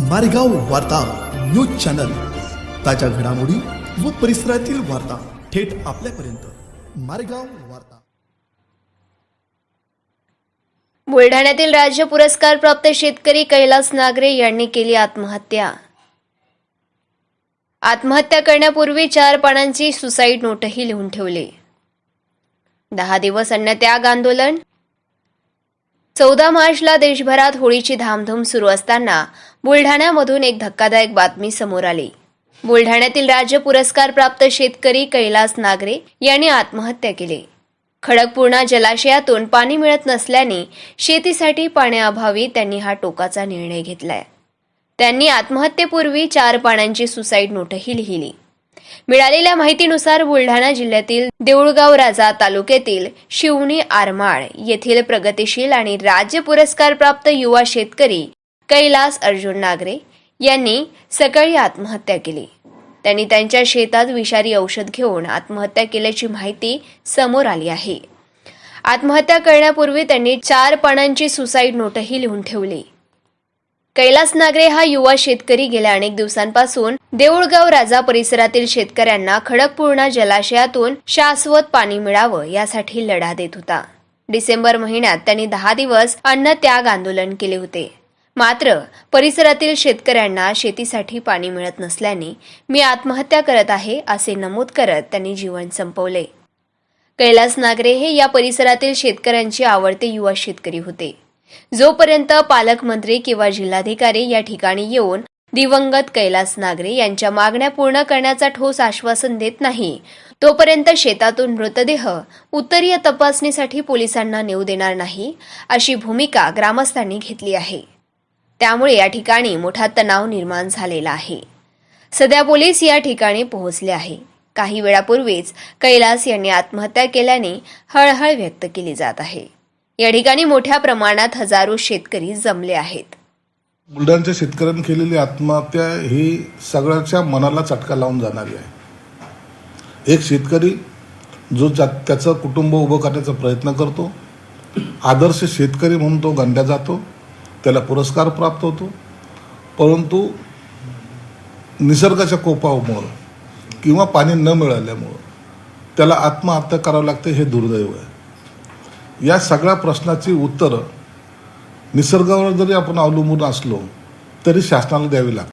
मारेगाव वार्ता news channel. ताज्या घडामोडी व परिसरातील वार्ता थेट आपल्यापर्यंत. मारेगाव वार्ता. बुलढाण्यातील राज्य पुरस्कार प्राप्त शेतकरी कैलास नागरे यांनी केली आत्महत्या. आत्महत्या करण्यापूर्वी चार पानांची सुसाईड नोटही लिहून ठेवली. दहा दिवस अन्नत्याग आंदोलन चौदा मार्चला देशभरात होळीची धामधूम सुरू असताना बुलढाण्यामधून एक धक्कादायक बातमी समोर आली. बुलढाण्यातील राज्य पुरस्कार प्राप्त शेतकरी कैलास नागरे यांनी आत्महत्या केली. खडकपूर्णा जलाशयातून पाणी मिळत नसल्याने शेतीसाठी पाण्याअभावी त्यांनी हा टोकाचा निर्णय घेतलाय. त्यांनी आत्महत्येपूर्वी चार पानांची सुसाईड नोटही लिहिली. मिळालेल्या माहितीनुसार बुलढाणा जिल्ह्यातील देऊळगाव राजा तालुक्यातील शिवणी आरमाळ येथील प्रगतीशील आणि राज्य पुरस्कार प्राप्त युवा शेतकरी कैलास अर्जुन नागरे यांनी सकाळी आत्महत्या केली. त्यांनी त्यांच्या शेतात विषारी औषध घेऊन आत्महत्या केल्याची माहिती समोर आली आहे. आत्महत्या करण्यापूर्वी त्यांनी चार पानांची सुसाईड नोटही लिहून ठेवली. कैलास नागरे हा युवा शेतकरी गेल्या अनेक दिवसांपासून देऊळगाव राजा परिसरातील शेतकऱ्यांना खडकपूर्णा जलाशयातून शाश्वत पाणी मिळावं यासाठी लढा देत होता. डिसेंबर महिन्यात त्यांनी दहा दिवस अन्न त्याग आंदोलन केले होते. मात्र परिसरातील शेतकऱ्यांना शेतीसाठी पाणी मिळत नसल्याने मी आत्महत्या करत आहे असे नमूद करत त्यांनी जीवन संपवले. कैलास नागरे हे या परिसरातील शेतकऱ्यांचे आवडते युवा शेतकरी होते. जोपर्यंत पालकमंत्री किंवा जिल्हाधिकारी या ठिकाणी येऊन दिवंगत कैलास नागरे यांच्या मागण्या पूर्ण करण्याचा ठोस आश्वासन देत नाही तोपर्यंत शेतातून मृतदेह उत्तरीय तपासणीसाठी पोलिसांना नेऊ देणार नाही अशी भूमिका ग्रामस्थांनी घेतली आहे. त्यामुळे या ठिकाणी मोठा तणाव निर्माण झालेला आहे. सध्या पोलीस या ठिकाणी पोहोचले आहे. काही वेळापूर्वीच कैलास यांनी आत्महत्या केल्याने हळहळ व्यक्त केली जात आहे. या ठिकाणी मोठ्या प्रमाणात हजारो शेतकरी जमले आहेत. बुलढाण्याच्या शेतकऱ्यांनी केलेली आत्महत्या ही सगळ्याच्या मनाला चटका लावून जाणारी आहे. एक शेतकरी जो जा त्याचं कुटुंब उभं करण्याचा प्रयत्न करतो आदर्श शेतकरी म्हणून तो गंड्या जातो त्याला पुरस्कार प्राप्त होतो परंतु निसर्गाच्या कोपामुळं किंवा पाणी न मिळाल्यामुळं त्याला आत्महत्या करावं लागते हे दुर्दैव आहे. या सगळ्या प्रश्नाची उत्तरं निसर्गावर जरी आपण अवलंबून असलो तरी शासनाला द्यावी लागतात.